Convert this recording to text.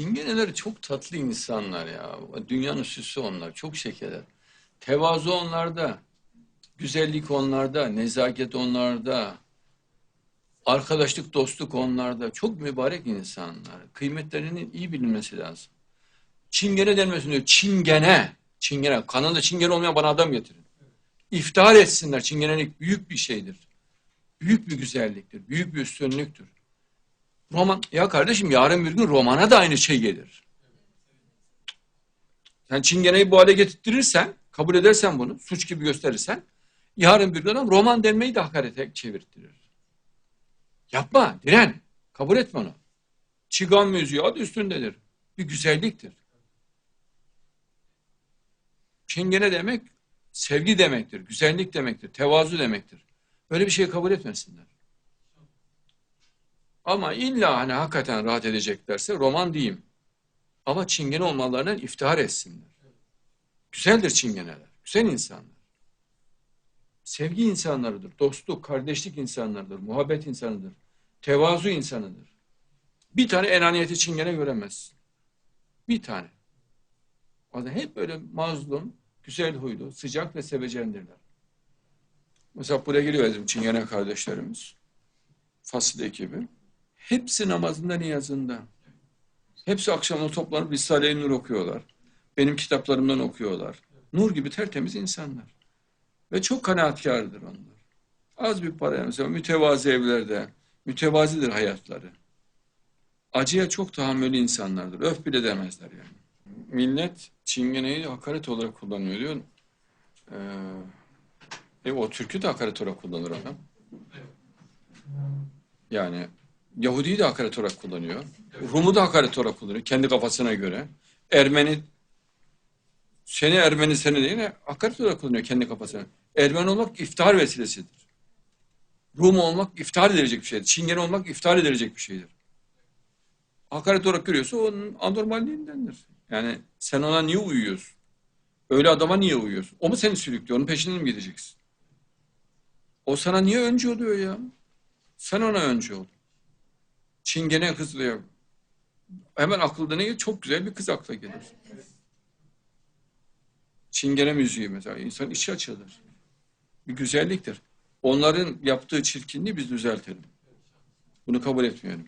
Çingeneler çok tatlı insanlar ya. Dünyanın süsü onlar. Çok şekerler. Tevazu onlarda. Güzellik onlarda. Nezaket onlarda. Arkadaşlık, dostluk onlarda. Çok mübarek insanlar. Kıymetlerinin iyi bilinmesi lazım. Çingene denmesin diyor. Çingene. Çingene. Kanında çingene olmayan bana adam getirin. İftihar etsinler. Çingenelik büyük bir şeydir. Büyük bir güzelliktir. Büyük bir üstünlüktür. Roman, ya kardeşim yarın bir gün romana da aynı şey gelir. Sen çingeneyi bu hale getirtirirsen, kabul edersen bunu, suç gibi gösterirsen, yarın bir gün adam roman denmeyi de hakarete çevirtirir. Yapma, diren. Kabul etme onu. Çigan müziği adı üstündedir. Bir güzelliktir. Çingene demek sevgi demektir, güzellik demektir, tevazu demektir. Böyle bir şey kabul etmesinler. Ama illa hani hakikaten rahat edeceklerse roman diyeyim. Ama çingene olmalarından iftihar etsinler. Güzeldir çingeneler, güzel insanlar. Sevgi insanlarıdır, dostluk, kardeşlik insanlarıdır, muhabbet insanıdır, tevazu insanıdır. Bir tane enaniyeti çingene göremezsin. Bir tane. O da hep böyle mazlum, güzel huylu, sıcak ve sevecendirler. Mesela buraya geliyor bizim çingene kardeşlerimiz. Fasıl ekibi. Hepsi namazında niyazında. Hepsi akşamda toplanıp Risale-i Nur okuyorlar. Benim kitaplarımdan okuyorlar. Nur gibi tertemiz insanlar. Ve çok kanaatkardır onlar. Az bir para mesela mütevazi evlerde. Mütevazidir hayatları. Acıya çok tahammülü insanlardır. Öf bile demezler yani. Millet çingeneyi hakaret olarak kullanıyor diyor. Ee, e, o Türk'ü de hakaret olarak kullanır adam. Yani Yahudi'yi de hakaret olarak kullanıyor. Rum'u da hakaret olarak kullanıyor kendi kafasına göre. Ermeni seni Ermeni seni değil hakaret olarak kullanıyor kendi kafasına. Ermeni olmak iftihar vesilesidir. Rum olmak iftihar edilecek bir şeydir. Çingene olmak iftihar edilecek bir şeydir. Hakaret olarak görüyorsa onun anormalliğindendir. Yani sen ona niye uyuyorsun? Öyle adama niye uyuyorsun? O mu seni sürüklüyor? Onun peşinden mi gideceksin? O sana niye önce oluyor ya? Sen ona önce ol. Çingene kız diyor. Hemen akılda ne? Çok güzel bir kız akla gelir. Çingene müziği mesela. insan içi açılır. Bir güzelliktir. Onların yaptığı çirkinliği biz düzeltelim. Bunu kabul etmiyorum.